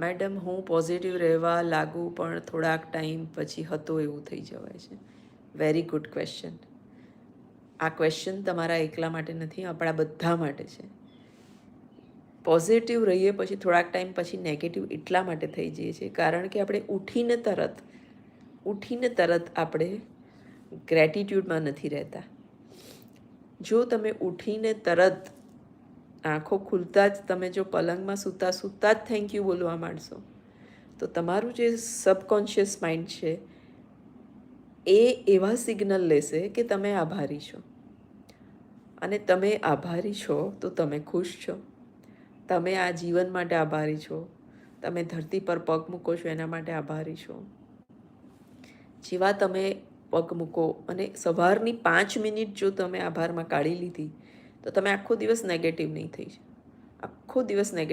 Madam, હું positive રહેવા લાગુ પણ થોડાક ટાઈમ પછી હતો એવું થઈ જવાય છે. વેરી ગુડ ક્વેશ્ચન આ ક્વેશ્ચન તમારા એકલા માટે નથી, આપણા બધા માટે છે. પોઝિટિવ રહીએ પછી થોડાક ટાઈમ પછી નેગેટિવ એટલા માટે થઈ જઈએ છીએ, કારણ કે આપણે ઉઠીને તરત ઉઠીને તરત આપણે ગ્રેટિટ્યૂડમાં નથી રહેતા. જો તમે ઉઠીને તરત આંખો ખુલતા જ તમે જો પલંગમાં સૂતા સૂતા જ થેન્ક યુ બોલવા માંડશો. તો તમારું જે સબકોન્શિયસ માઇન્ડ છે, એ એવા સિગ્નલ લેશે કે તમે આભારી છો. અને તમે આભારી છો તો તમે ખુશ છો. તમે આ જીવન માટે આભારી છો. તમે ધરતી પર પગ મૂકો છો એના માટે આભારી છો. જેવા તમે પગ મૂકો અને સવારની પાંચ મિનિટ જો તમે આભારમાં કાઢી લીધી તો તમે આખો દિવસ નેગેટિવ નહીં થઈ આખો દિવસ નેગેટિવ